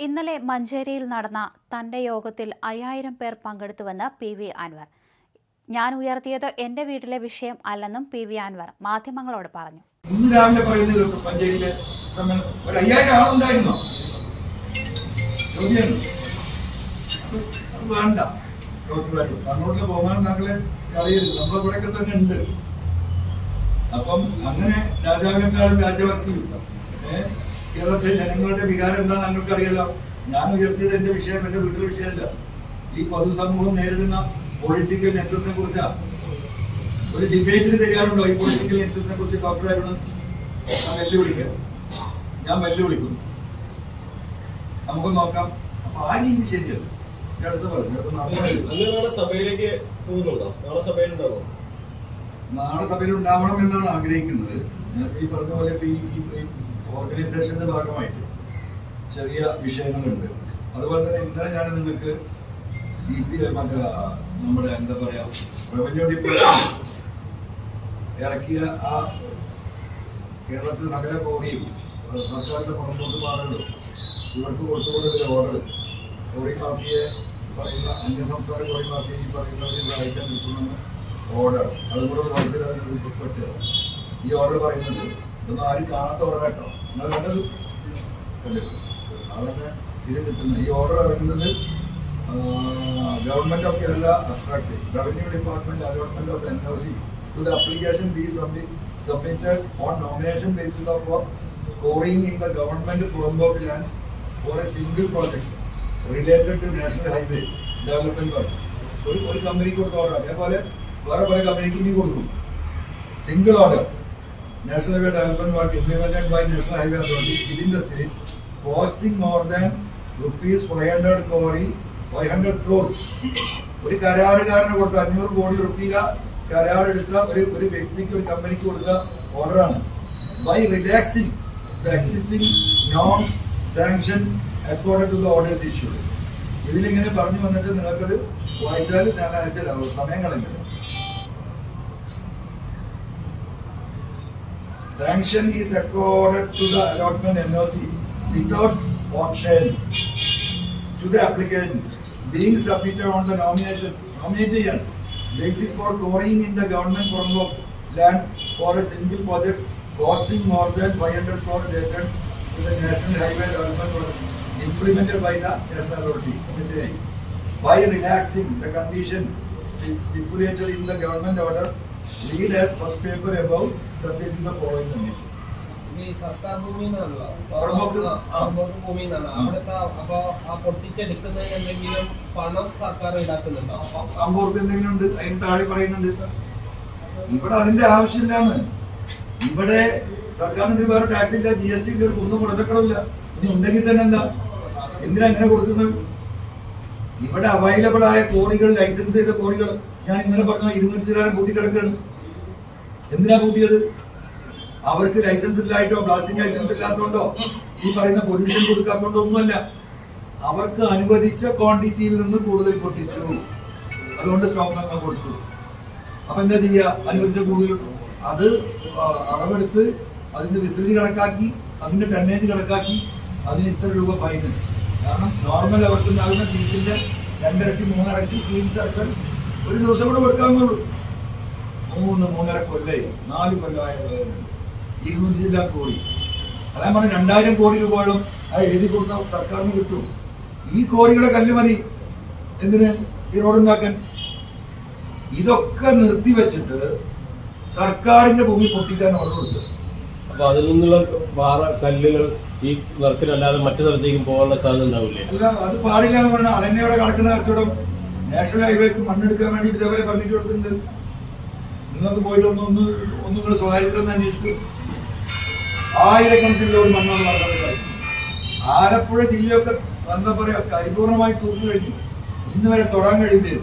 ഇന്നലെ മഞ്ചേരിയിൽ നടന്ന തന്റെ യോഗത്തിൽ അയ്യായിരം പേർ പങ്കെടുത്തുവെന്ന് പി വി അൻവർ. ഞാൻ ഉയർത്തിയത് എന്റെ വീട്ടിലെ വിഷയം അല്ലെന്നും പി വി അൻവർ മാധ്യമങ്ങളോട് പറഞ്ഞു. ഇന്ന് രാവിലെ പറയുന്നത് ഒരു അപ്പം അങ്ങനെ രാജാവിനെക്കാളും രാജഭക്തിയും ഏഹ് കേരളത്തിലെ ജനങ്ങളുടെ വികാരം എന്താ താങ്കൾക്ക് അറിയാലോ ഞാൻ ഉയർത്തിയത് എന്റെ വിഷയം എന്റെ വീട്ടിലെ വിഷയമല്ല. ഈ പൊതുസമൂഹം നേരിടുന്ന പൊളിറ്റിക്കൽ നെക്സസിനെ കുറിച്ചാ ഒരു ഡിബേറ്റിന് തയ്യാറുണ്ടോ ഈ പൊളിറ്റിക്കൽ നെക്സസിനെ കുറിച്ച് ഡോക്ടർ അരുണൻ ഞാൻ വെല്ലുവിളിക്കാം. ഞാൻ വെല്ലുവിളിക്കുന്നു. നമുക്ക് നോക്കാം. അപ്പൊ ആ രീതി ശരിയല്ല. അടുത്ത് പറഞ്ഞു സഭയിലേക്ക് പോകുന്നുണ്ടോ? നാളെ സഭയിലുണ്ടാവോ? നാളെ സഭയിൽ ഉണ്ടാവണം എന്നാണ് ആഗ്രഹിക്കുന്നത്. ഈ പറഞ്ഞ പോലെ ഓർഗനൈസേഷന്റെ ഭാഗമായിട്ട് ചെറിയ വിഷയങ്ങളുണ്ട്. അതുപോലെ തന്നെ ഇന്നലെ ഞാൻ നിങ്ങൾക്ക് സി പി മറ്റേ നമ്മുടെ എന്താ പറയാ റവന്യൂ ഡിപ്പാർട്ട്മെന്റ് ഇറക്കിയ ആ കേരളത്തിൽ നഗര കോറിയും സർക്കാരിന്റെ പുറമ്പോട്ട് പാതകളും ഇവർക്ക് കൊടുത്തുകൊണ്ടൊരു ഓർഡർ കോറി മാഫിയെ പറയുന്ന അന്യസംസ്ഥാന കോറി മാഫിയെ ഈ പറയുന്നവരെ അയക്കാൻ കിട്ടുന്ന ഓർഡർ അതും കൂടെ മനസ്സിലാക്കി ഉൾപ്പെട്ട് ഈ ഓർഡർ പറയുന്നത് ഇതൊന്നും ആരും കാണാത്ത കേട്ടോ. നിങ്ങൾ കണ്ടത്? അതന്നെ ഇത് കിട്ടുന്നത് ഈ ഓർഡർ ഇറങ്ങുന്നത് government of Kerala abstract revenue department allotment of N O C to the application be submitted on nomination basis of Purumbok lands for a single project related to national highway development work. ഒരു ഒരു കമ്പനിക്ക് കൊടുത്ത order അതേപോലെ വേറെ പല കൊടുക്കും. Single order national Highway Development by national highway authority within the state costing more than rupees five hundred crore five hundred crores ഒരു കരാറുകാരന് കൊടുത്ത അഞ്ഞൂറ് കോടി റുപ്യ കരാറെടുത്ത ഒരു ഒരു വ്യക്തിക്ക് ഒരു കമ്പനിക്ക് കൊടുത്ത ഓർഡറാണ് by relaxing the existing non sanction according to the orders issued ഇതിലിങ്ങനെ പറഞ്ഞു വന്നിട്ട് നിങ്ങൾക്കത് വായിച്ചാൽ ഞാൻ അയച്ചുതരാം സമയം കളഞ്ഞില്ല Sanction is accorded to the allotment NOC without auction to the applicants. Being submitted on the nomination nomination basis for quarrying in the government Porombo lands for a single project costing more than 500 crore related to the National Highway Development was implemented by the National Authority by relaxing the condition stipulated in the government order read as first paper above subject in the following condition. ഈ സർക്കാർ. അവിടുത്തെ അപ്പൊ ആ പൊട്ടിച്ചെടുക്കുന്നതിന് എന്തെങ്കിലും പണം സർക്കാർ ഉണ്ടാക്കുന്നുണ്ടോ അമ്പൂർക്ക് എന്തെങ്കിലും ഉണ്ട്? അതിന് താഴെ പറയുന്നുണ്ട്. ഇവിടെ അതിന്റെ ആവശ്യമില്ലാന്ന്. ഇവിടെ സർക്കാരിന് വേറെ ടാക്സ് ഇല്ല? ജി എസ് ടി ഇല്ല ഒന്നും കൊടുക്കണമില്ല ഇനി ഉണ്ടെങ്കിൽ തന്നെ എന്താ? എന്തിനാ എങ്ങനെ കൊടുക്കുന്നത്? ഇവിടെ അവൈലബിൾ ആയ കോറികൾ ലൈസൻസ് ചെയ്ത കോറികൾ ഞാൻ ഇന്നലെ പറഞ്ഞ ഇരുന്നൂറ്റി ചിലാരം കൂട്ടിക്കിടക്കുകയാണ് എന്തിനാ കൂട്ടിയത് അവർക്ക് ലൈസൻസ് ഇല്ലായിട്ടോ ബ്ലാസ്റ്റിംഗ് ലൈസൻസ് ഇല്ലാത്തതുകൊണ്ടോ ഈ പറയുന്ന പൊല്യൂഷൻ കൊടുക്കാത്തതുകൊണ്ടോ ഒന്നുമല്ല. അവർക്ക് അനുവദിച്ച ക്വാണ്ടിറ്റിയിൽ നിന്ന് കൂടുതൽ പൊട്ടിച്ചു. അതുകൊണ്ട് സ്റ്റോക്ക് അങ്ങ് കൊടുത്തു. അപ്പൊ എന്താ ചെയ്യുക അനുവദിച്ച കൂടുതൽ. അത് അളവെടുത്ത് അതിന്റെ വിസ്തൃതി കണക്കാക്കി അതിന്റെ ടണ്ണേജ് കണക്കാക്കി അതിന് ഇത്ര രൂപ ഫൈന് കാരണം നോർമൽ അവർക്ക് ഉണ്ടാകുന്ന ഫീസിന്റെ രണ്ടിരട്ടി മൂന്നിരട്ടി ഫീസ് അടച്ചാൽ ഒരു ദിവസം കൂടെ കൊടുക്കാമെന്നുള്ളൂ മൂന്ന് മൂന്നര കൊല്ലേ നാല് കൊല്ലമായ ഇരുന്നൂറ്റി ജില്ലാ കോടി. അതാ പറഞ്ഞ രണ്ടായിരം കോടി രൂപയോളം അത് എഴുതി കൊടുത്ത സർക്കാരിന് കിട്ടും. ഈ കോടികളെ കല്ല് മതി. എന്തിന്? ഈ റോഡുണ്ടാക്കാൻ ഇതൊക്കെ നിർത്തിവെച്ചിട്ട് സർക്കാരിന്റെ ഭൂമി പൊട്ടിക്കാൻ ഓർഡർ കൊടുത്തു അപ്പൊ അതിൽ നിന്നുള്ള പാറ കല്ലുകൾ ഈ വർക്കിനല്ലാതെ മറ്റു സ്ഥലത്തേക്കും പോകാനുള്ള സാധ്യത ഉണ്ടാവില്ലേ? അല്ല അത് പാടില്ല എന്ന് പറഞ്ഞാൽ അതന്നെ ഇവിടെ കിടക്കുന്ന കച്ചവടം നാഷണൽ ഹൈവേക്ക് മണ്ണെടുക്കാൻ വേണ്ടിയിട്ട് ഇതേപോലെ പെർമിറ്റ് കൊടുത്തിട്ടുണ്ട്. നിങ്ങൾക്ക് പോയിട്ട് ഒന്ന് ഒന്ന് ഒന്നും കൂടെ സ്വകാര്യത്തിലൊന്ന് അന്വേഷിച്ചു ആയിരക്കണക്കിന് ലോഡ് മണ്ണാണ് ആലപ്പുഴ ജില്ലയൊക്കെ എന്താ പറയാ പരിപൂർണമായി തൂത്തു കഴിഞ്ഞു ഇന്ന് വരെ തൊടാൻ കഴിയുന്നില്ല.